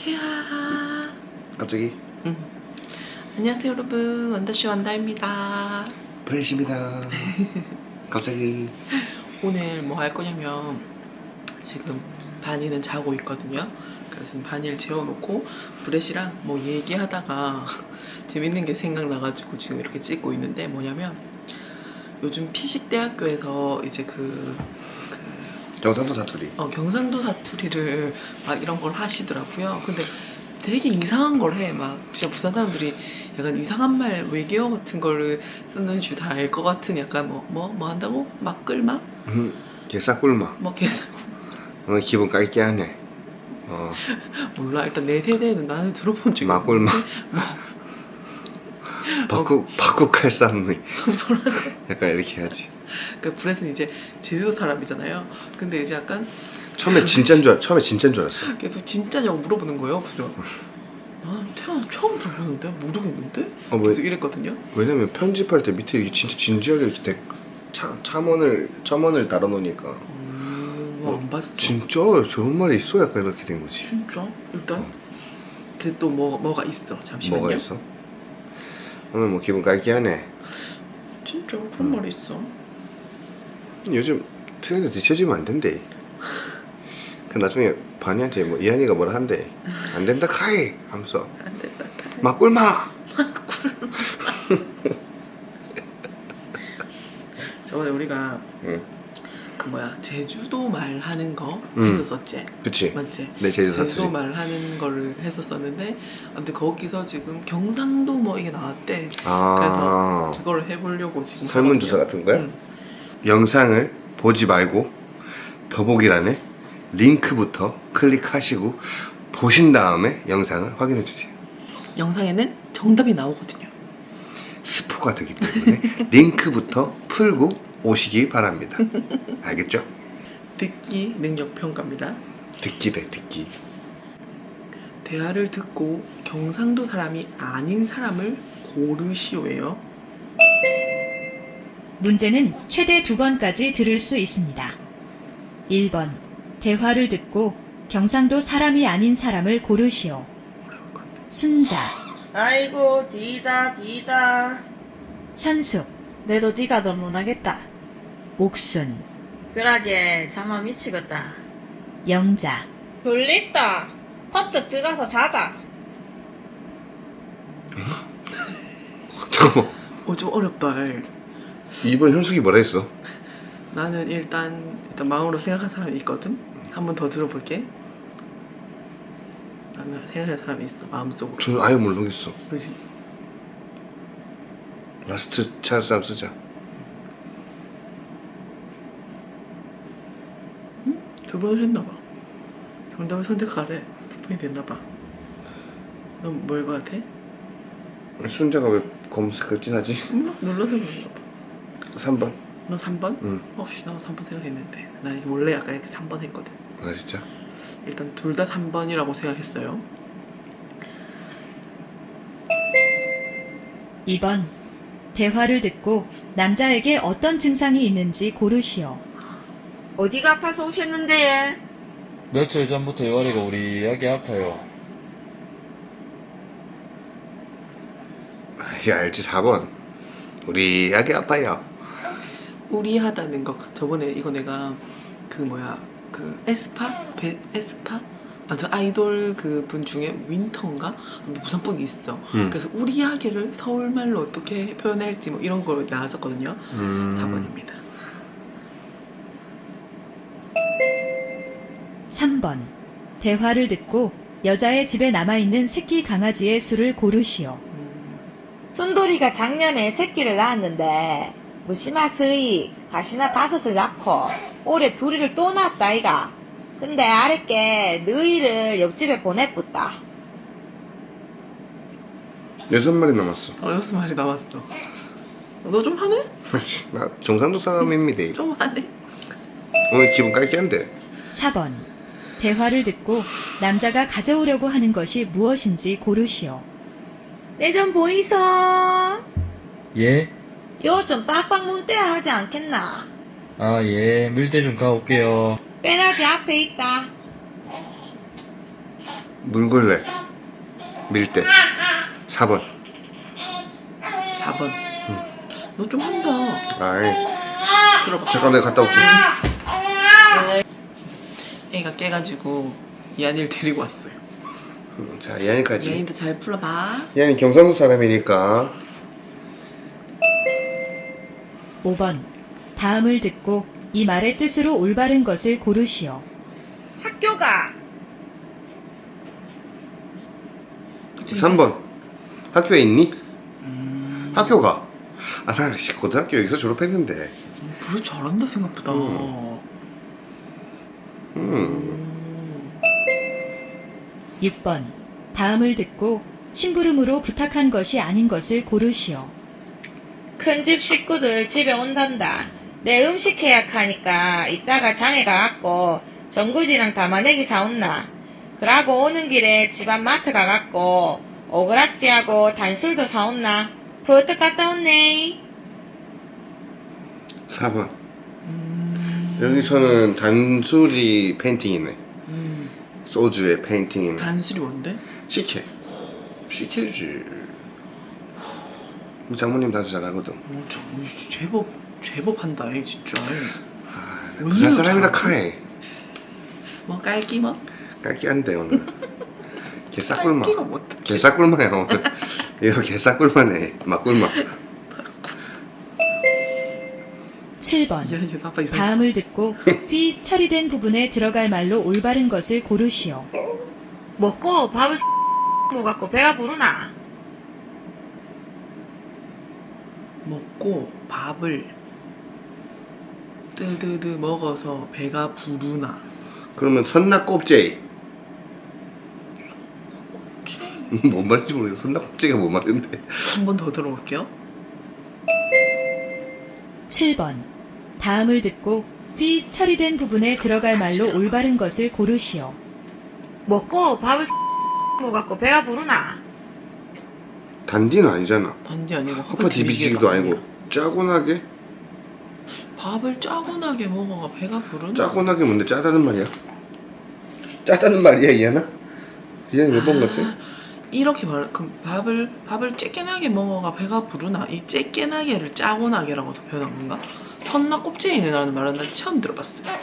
채아. 갑자기 응. 안녕하세요 여러분 원더씨 원다입니다. 브레시입니다. 갑자기 오늘 뭐 할 거냐면 지금 바니는 자고 있거든요. 그래서 바니를 재워놓고 브렛이랑 뭐 얘기하다가 재밌는 게 생각나가지고 지금 이렇게 찍고 있는데 뭐냐면 요즘 피식대학교에서 이제 그, 그 경상도 사투리. 어, 경상도 사투리를 막 이런 걸 하시더라고요. 근데 되게 이상한 걸 해. 막 진짜 부산 사람들이 약간 이상한 말 외계어 같은 거를 쓰는 줄 다 알 것 같은 약간 뭐 뭐뭐 한다고 막끌막 음, 개싸꿀마. 뭐 계속 오늘 기분 깔게하네. 어, 몰라. 일단 내 세대는 나는 들어본 적이 막꿀마. 뭐 바꾸 바꾸 칼싸움이. 약간 이렇게 해야지. 그 브레스는 이제 제주도 사람이잖아요. 근데 이제 약간 처음에 진짜인 줄 알, 처음에 진짜인 줄 알았어. 계속 진짜냐고 물어보는 거예요. 그래서 나 태어나 처음 들어보는데 모르겠는데 어, 왜? 계속 이랬거든요. 왜냐면 편집할 때 밑에 이게 진짜 진지하게 이렇게 대, 차, 첨언을 첨언을 달아놓으니까 음, 어, 안 봤어. 진짜 저런 말이 있어 약간 이렇게 된 거지. 진짜? 일단 그또뭐 뭐가 있어. 잠시만요. 뭐가 있어? 오늘 뭐 기분 깔게하네. 진짜 그런 음. 말이 있어. 요즘 트렌드 뒤처지면 안 된대. 그 나중에 반이한테 뭐 이한이가 뭐라 한대. 안 된다 카이 하면서 안 된다. 막 꿀마. 저번에 우리가 응, 그 뭐야 제주도 말 하는 거 음. 했었었지. 그치. 맞지? 내 제주 제주도. 말 하는 거를 했었었는데 아무튼 거기서 지금 경상도 뭐 이게 나왔대. 아 그거를 해보려고 지금 설문조사 하거든요. 같은 거야? 응. 영상을 보지 말고 더보기란에 링크부터 클릭하시고 보신 다음에 영상을 확인해 주세요. 영상에는 정답이 나오거든요. 스포가 되기 때문에 링크부터 풀고 오시기 바랍니다. 알겠죠? 듣기 능력 평가입니다. 듣기래 듣기. 대화를 듣고 경상도 사람이 아닌 사람을 고르시오예요. 문제는 최대 두 번까지 들을 수 있습니다. 1번. 대화를 듣고 경상도 사람이 아닌 사람을 고르시오. 순자, 아이고 뒤다 뒤다 현숙, 내도 뒤가 더 못하겠다 옥순, 그러게 잠만 미치겠다 영자, 졸립다 퍼뜩 들어가서 자자 잠깐만. 어, 좀 어렵다. 이 번 현숙이 뭐라 했어? 나는 일단 일단 마음으로 생각한 사람이 있거든. 한 번 더 들어볼게. 나는 생각한 사람이 있어 마음속으로. 저는 아예 모르겠어. 그지? 라스트 찬스 한번 쓰자. 두 번을 했나 봐. 정답을 선택하래. 두 번이 됐나 봐. 넌뭘것 같아? 순자가 왜 검색을 진하지? 몰라 눌러서 그런가 봐. 3번. 너 3번? 응. 혹시 나 3번 생각했는데 나 이거 원래 약간 이렇게 3번 했거든. 아 진짜? 일단 둘 다 3번이라고 생각했어요. 2번. 대화를 듣고 남자에게 어떤 증상이 있는지 고르시오. 어디가 아파서 오셨는데 며칠 전부터 이와리가 우리 아기 아파요. 아, 이제 알지 4번. 우리 아기 아빠야. 우리하다는 거 저번에 이거 내가 그 뭐야 그 에스파 베, 에스파 아저 아이돌 그 분 중에 윈터인가 부산 분이 있어. 음. 그래서 우리하게를 서울말로 어떻게 표현할지 뭐 이런 거 나왔었거든요. 음. 4번입니다. 3번. 대화를 듣고 여자의 집에 남아있는 새끼 강아지의 수를 고르시오. 음, 순돌이가 작년에 새끼를 낳았는데 무심한 스이 가시나 다섯을 낳고 올해 둘이를 또 낳았다 아이가 근데 아랫게 너희를 옆집에 보내뿌다 여섯 마리 남았어. 어 여섯 마리 나왔어. 너 좀 하네? 나 경상도 사람입니다. 좀 하네. 오늘 기분 깔게한데. 4번. 대화를 듣고 남자가 가져오려고 하는 것이 무엇인지 고르시오. 내 좀 보이소 예? 요즘 빡빡 문대야 하지 않겠나 아, 예. 밀대 좀 가올게요. 빼나지 앞에 있다 물걸레 밀대 4번 4번. 너 좀 한다. 아이 들어봐. 잠깐 내가 갔다 올게 애가 깨가지고 이한이를 데리고 왔어요. 음, 자 이한이까지 이한이도 잘 풀어봐. 이한이 경상도 사람이니까 5번. 다음을 듣고 이 말의 뜻으로 올바른 것을 고르시오. 학교가 3번 학교에 있니? 학교가 아 나 고등학교 여기서 졸업했는데 음, 그래 잘한다 생각보다. 음. 음 6번. 다음을 듣고 심부름으로 부탁한 것이 아닌 것을 고르시오. 큰집 식구들 집에 온단다. 내 음식 계약하니까 이따가 장에 가 갖고 전구지랑 담아내기 사온나. 그러고 오는 길에 집안 마트 가갖고 오그락지하고 단술도 사온나. 버뜩 갔다 온네. 4번 음. 여기서는 단수리 페인팅이네 음. 소주에 페인팅이네 단술이 뭔데? 식혜 식혜지 우리 장모님 단수 잘하거든 오, 저, 제법 제법 한다 이 진짜. 아, 오늘 부산 사람이라? 카해 뭐 깔기 뭐? 깔기한데 오늘 개싹꿀맛 깔기가 뭐 오늘 이거 개싹꿀맛해 막꿀맛 7번. 이한이 아빠 이상. 다음을 듣고 휘 처리된 부분에 들어갈 말로 올바른 것을 고르시오. 먹고 밥을 먹갖고 배가 부르나. 먹고 밥을 뜨드드 먹어서 배가 부르나. 그러면 선낙곱제이 뭔 말인지 모르겠어 선낙곱제이가 뭔 말인데 한 번 더 들어볼게요. 7번. 다음을 듣고 휘 처리된 부분에 들어갈 말로 올바른 것을 고르시오. 먹고 밥을 먹갖고 배가 부르나. 단디는 아니잖아 단지 아니고 허파 디비지기도 아니고 짜고나게 밥을 짜고나게 먹어가 배가 부르나. 짜고나게 뭔데 짜다는 말이야 짜다는 말이야 이하나? 이하나 몇번 같아? 아, 이렇게 말, 그 밥을 밥을 쬐깨나게 먹어가 배가 부르나 이 쬐깨나게를 짜고나게라고 서 표현한 건가? 선나 껍질이라는 말은 난 처음 들어봤어요.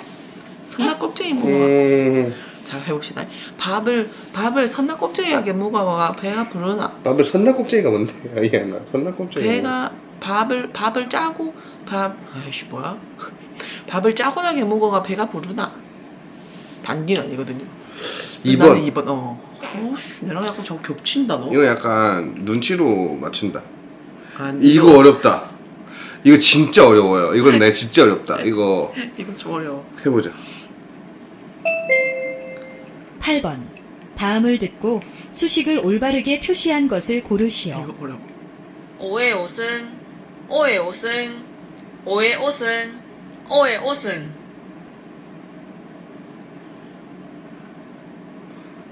선나 껍질이 먹어가 음 자 해봅시다. 밥을 밥을 선나 껍질하게 먹어가 배가 부르나 밥을 선낙곱제이가 뭔데 이하나 선낙곱제이 배가 밥을 밥을 짜고 밥 아이씨 뭐야? 밥을 짜고나게 먹어가 배가 부르나 단기는 아니거든요. 2번 나는 2번 어. 어씨 내랑 약간 저거 겹친다 너. 이거 약간 눈치로 맞춘다 아니, 이거 어렵다 이거 진짜 어려워요 이건 내 진짜 어렵다 이거 이거 좀 어려워. 해보자 8번. 다음을 듣고 수식을 올바르게 표시한 것을 고르시오. 이거 어려워. 오의 옷은 오의 옷은 오의 옷은 오의 옷은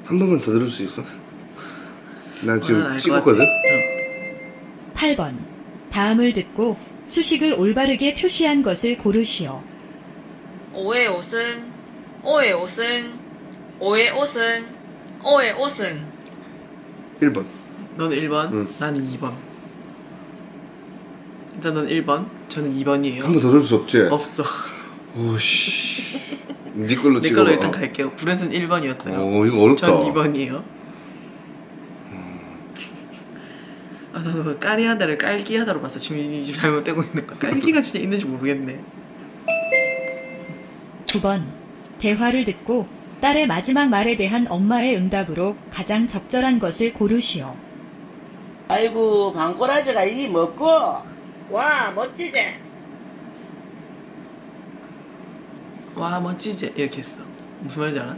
한 번만 더 들을 수 있어? 난 아, 지금 알것 찍었거든? 같아. 응. 8번. 다음을 듣고 수식을 올바르게 표시한 것을 고르시오. 오의 옷은 오의 옷은 오의 옷은 오의 옷은 1번 너는 1번, 응. 나는 2번. 일단 넌 1번, 저는 2번이에요. 한 번더 들을 수 없지? 없어. 오씨 네 걸로 내 찍어봐 걸로 일단 갈게요. 브렛은 1번이었어요. 오 이거 어렵다 전 2번이에요. 아, 나는 그 까리하다를 깔기하다로 봤어. 지금 이 잘못되고 있는 거. 깔기가 진짜 있는지 모르겠네. 9번. 대화를 듣고 딸의 마지막 말에 대한 엄마의 응답으로 가장 적절한 것을 고르시오. 아이고 방꼬라지가 이 먹고 와 멋지지? 와, 멋지지? 이렇게 했어. 무슨 말인지 알아?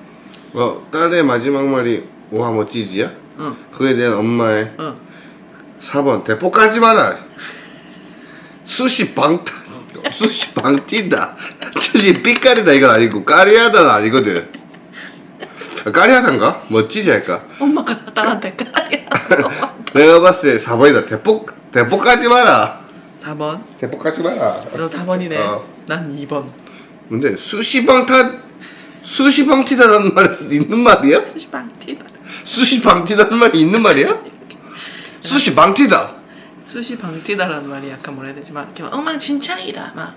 어, 딸의 마지막 말이 와 멋지지야? 응, 그에 대한 엄마의 응. 4번 대포 까지 마라 수시 방탄 수시 방뛴다 틀린 삐까리다 이건 아니고 까리하다는 아니거든 까리하단가? 멋지지 할까? 엄마가 딸한테 까리하다. 내가 봤을 때 4번이다 대포 대포 까지 마라 4번. 대포 까지 마라 너 4번이네. 어. 난 2번. 근데 수시 방탄 수시 방 티다라는 말이 있는 말이야? 수시방 티다. 수시 방 티다는 말이 있는 말이야? 수시 방 티다. 수시 방 티다라는 말이 약간 뭐라 해야 되지 막 이렇게 막 엉망진창이다 막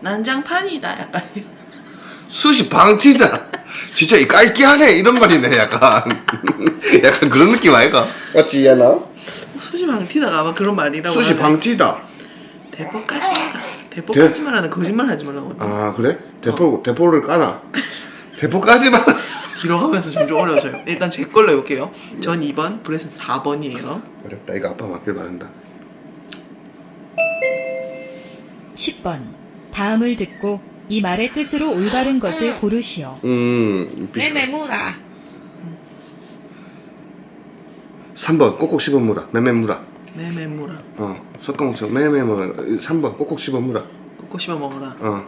난장판이다 약간 수시 방티다. 진짜 이 깔기하네 이런 말이네 약간. 약간 그런 느낌 아이가? 맞지 이하나? 수시 방티다가 아마 그런 말이라고 수시 하는데 방티다. 대포까지 마라 대포까지 말하는 거짓말 하지 말라고 아 그래? 대포 대포를 까나? 대포까지만. 길어가면서 점점 어려워져요 일단 제 걸로 해볼게요 전 2번 브레스는 4번이에요 어렵다 이거 아빠 맞길 바란다. 10번. 다음을 듣고 이 말의 뜻으로 올바른 것을 고르시오. 음. 비슷해. 매매무라. 3번 꼭꼭 씹어 물어. 매매무라. 매매무라 어. 섞어먹자. 매매무라. 3번 꼭꼭 씹어 물어. 꽂고 씹어 먹어라 어.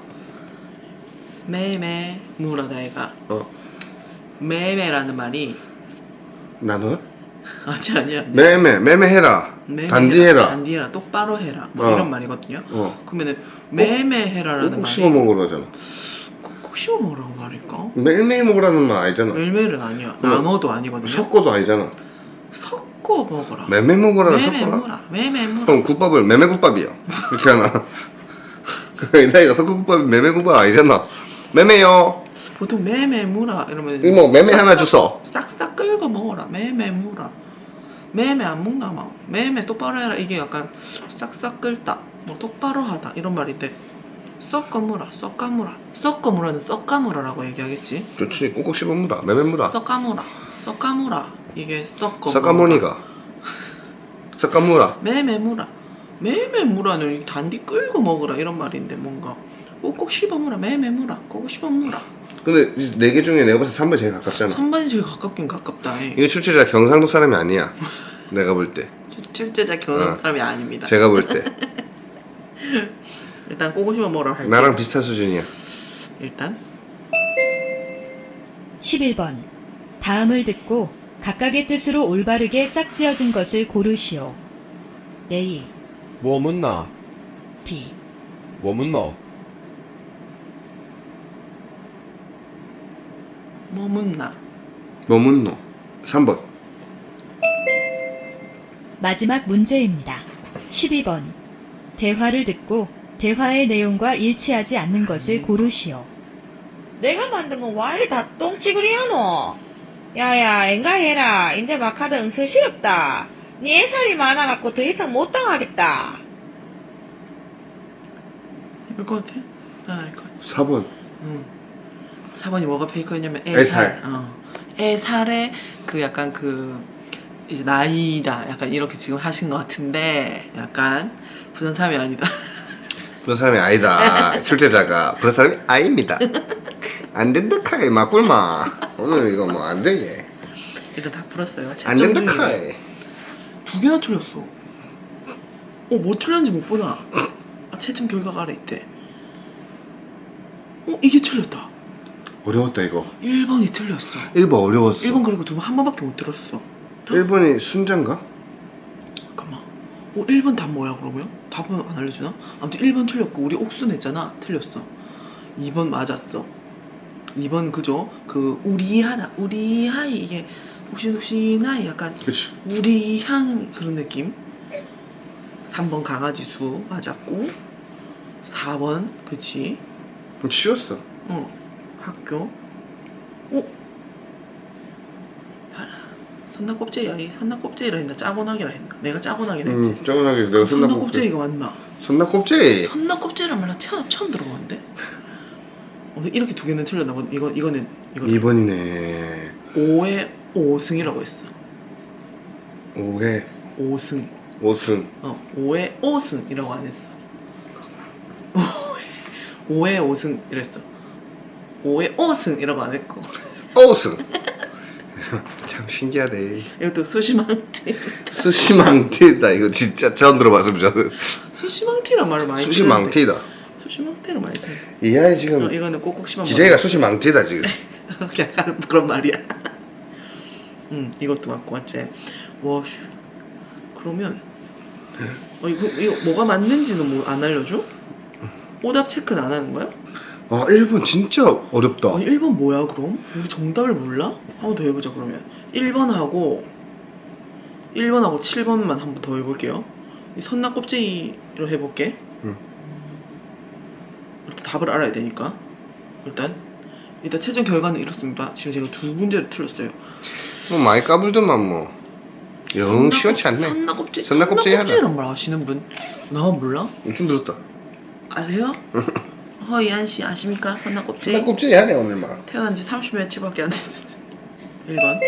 매매무라다 얘가 어. 매매라는 말이 나도? 아니 아니야 매매해라. 매매해라, 단디해라. 단디해라 똑바로 해라 뭐 어. 이런 말이거든요 어. 그러면은 매매해라라는 말이 씹어 먹으라잖아. 꼭 씹어 먹으라는 말일까? 매일매일 먹으라는 말 아니잖아. 멜멜은 아니야 그럼 나눠도 아니거든요 섞어도 아니잖아. 섞어 먹어라 매매 먹으라 섞어라. 매매무라 매매무라 그럼 국밥을 매매국밥이야. 이렇게 하나. 이 나이가 섞어국밥이 매매국밥 아니잖아. 매매요. 보통 매매 무라 이러면 이모 매매 하나 주소. 싹싹 끌고 먹어라 매매 무라 매매 안 먹나 막 매매 똑바로 해라 이게 약간 싹싹 끌다 뭐 똑바로 하다 이런 말인데 섞어무라 섞어무라 섞어무라는 섞어무라라고 얘기하겠지 좋지. 꼭꼭 씹어 물어. 매매 무라. 섞어무라 섞어무라 이게 섞어 섞어무니가. 섞어무라. 매매 무라 매매 무라는 이 단디 끌고 먹으라 이런 말인데 뭔가 꼭꼭 씹어 무라 매매 무라 꼭꼭 씹어 무라 근데 네 개 중에 내가 봤을 때 3번이 제일 가깝잖아. 3번이 제일 가깝긴 가깝다 이. 이거 출제자 경상도 사람이 아니야. 내가 볼 때. 출제자 경험 어. 사람이 아닙니다 제가 볼 때. 일단 꼬고 씹어 먹으라 할게요 나랑 비슷한 수준이야. 일단 11번. 다음을 듣고 각각의 뜻으로 올바르게 짝지어진 것을 고르시오. A, 我们呐， B, 我们呢？ 머문나 뭐문노? 3번. 마지막 문제입니다. 12번. 대화를 듣고 대화의 내용과 일치하지 않는 것을 고르시오. 내가 만든 건 와이를 다 똥찌그리하노. 야야, 엔가해라. 이제 막 하다 응서시럽다. 니 애살이 많아갖고 더 이상 못 당하겠다. 이럴 것 같아? 난알것 같아 4번. 응 4번이 뭐가 페이커였냐면 애살. 애살 어. 애살의 그 약간 그 이제 나이자 약간 이렇게 지금 하신 것 같은데 약간 부산 사람이 아니다 그런 사람이 아니다. 출제자가 그런 사람이 아닙니다. 안 된다 카이 맞꿀마. 오늘 이거 뭐 안 되게. 일단 다 풀었어요 안 된다. 카이. 두 개나 틀렸어 어 뭐 틀렸는지 못 보나 아 채점 결과가 아래 있대 어 이게 틀렸다 어려웠다 이거. 1번이 틀렸어 1번 어려웠어. 1번 그리고 두 번 한 번밖에 못 들었어 1번이 순자인가? 잠깐만. 어, 1번 답 뭐야 그러면? 답은 안 알려주나? 아무튼 1번 틀렸고 우리 옥수 냈잖아. 틀렸어. 2번 맞았어. 2번 그죠? 그 우리하다. 우리 하이 이게 욱신욱신하이 약간 그치. 우리 향 그런 느낌. 3번 강아지 수 맞았고 4번 그치? 좀 쉬웠어. 어 학교 어? 봐라 선나 껍질이야 이 선나 껍질이라 했나? 짜고나기라 했나? 내가 짜고나기라 했지. 음, 쩌근하게 내가 선나 손나 꼽지. 껍질이가 맞나? 손나 꼽지. 선나 껍질이란 말나 태어나 처음 들어봤는데? 어, 이렇게 두 개는 틀렸나 봐 이거, 이거는 이거. 2번이네. 5의 5승이라고 했어. 5회 5승. 5승. 어 5의 5승이라고 안 했어. 5의 5승 이랬어. 5의 5승 이라고 안 했고. 5승. 참 신기하네. 이것도 수시망티 수시망티다 이거 진짜 처음 들어봤습니다. 저는. 수시망티란 말을 많이 수시망티다. 수시망티를 많이 써. 이 아이 어, 지금 이거는 꼭꼭 씹어 기재가 수시망티다 지금. 약간 그런 말이야. 음, 이것도 맞고 맞지. 와, 슈. 그러면 어 이거 이거 뭐가 맞는지는 뭐 안 알려줘? 오답 체크는 안 하는 거야? 아 1번 진짜 어렵다 아니 1번 뭐야 그럼? 우리 정답을 몰라? 한 번 더 해보자 그러면 1번하고 1번하고 7번만 한 번 더 해볼게요 이 선나 껍질로 해볼게 응. 일단 답을 알아야 되니까 일단 일단 최종 결과는 이렇습니다 지금 제가 두 문제를 틀렸어요 뭐 많이 까불더만 뭐영 시원치 않네 선나 껍질 선나 껍질 하나. 껍질이란 말 아시는 분? 나만 몰라? 엄청 들었다 아세요? 허이한 씨 아십니까? 선나 껍질 나 껍질이 하네 오늘 막 태어난 지 30몇치밖에 안 됐는데 1번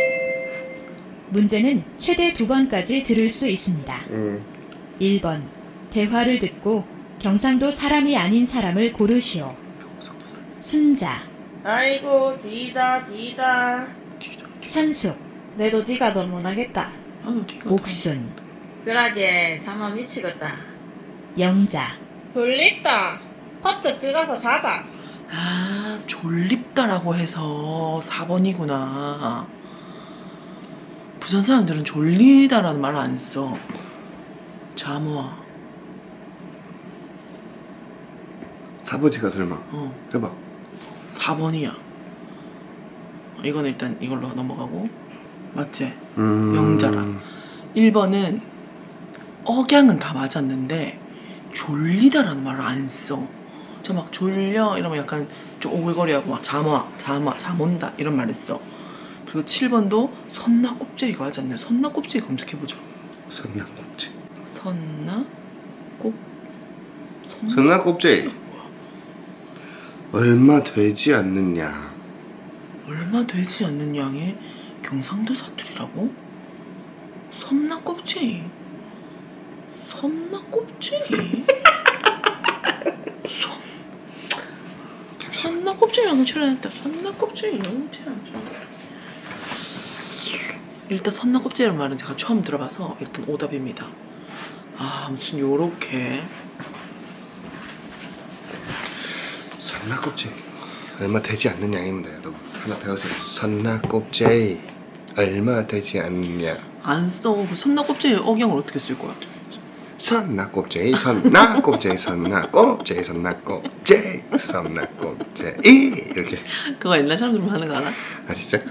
문제는 최대 두 번까지 들을 수 있습니다. 음. 1번. 대화를 듣고 경상도 사람이 아닌 사람을 고르시오. 순자, 아이고 뒤다 뒤다 현숙, 내도 더 못하겠다. 아유 뒤가 옥순, 그러게 잠만 미치겠다. 영자, 졸립다. 커트 들어가서 자자. 아, 졸립다라고 해서 4번이구나. 부산 사람들은 졸리다라는 말을 안 써. 잠와. 4번지가 설마 어, 해봐 4번이야. 이건 일단 이걸로 넘어가고. 맞지? 음... 영자라. 1번은 억양은 다 맞았는데 졸리다라는 말을 안 써. 저 막 졸려 이러면 약간 좀 오글거리하고 막 잠와 잠와 잠 온다 이런 말을 써. 그리고 7번도 선나 껍질이가 맞았네. 선나 껍질 검색해보자. 선나 껍질 선나 껍 선나 껍질 얼마 되지 않느냐 얼마 되지 않는 양의 경상도 사투리라고? 섬나 껍질 섬나 껍질 섬나 껍질 너무 출연했다 섬나 껍질 너무 출연했죠 일단 선나 껍질이라는 말은 제가 처음 들어봐서 일단 오답입니다. 아 아무튼 요렇게. 선나 껍질 얼마 되지 않는 양입니다 여러분. 하나 배우세요. 선나 껍질 얼마 되지 않느냐. 안 써. 그 선나 껍질 억양을 어떻게 쓸 거야? 선나 껍질 선나 껍질 선나 껍질 선나 껍질 선나 껍질 이렇게. 그거 옛날 사람들만 하는 거 알아? 아 진짜?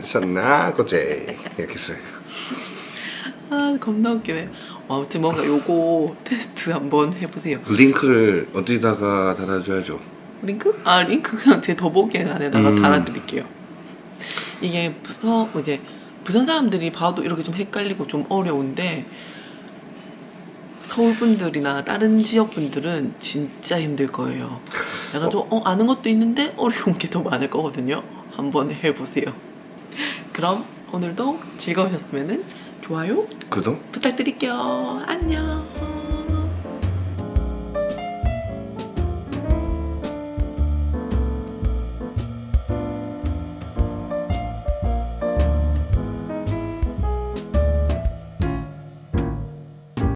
선나 껍질 이렇게 써요. 아 겁나 웃기네. 어, 아무튼 뭔가 요거 테스트 한번 해보세요. 링크를 어디다가 달아줘야죠? 링크? 아 링크 그냥 제 더보기에 안에다가 음. 달아드릴게요. 이게 부서 이제 부산 사람들이 봐도 이렇게 좀 헷갈리고 좀 어려운데 서울 분들이나 다른 지역 분들은 진짜 힘들 거예요. 약간 좀 어, 아는 것도 있는데 어려운 게 더 많을 거거든요. 한번 해보세요. 그럼 오늘도 즐거우셨으면 좋아요 구독 부탁드릴게요. 안녕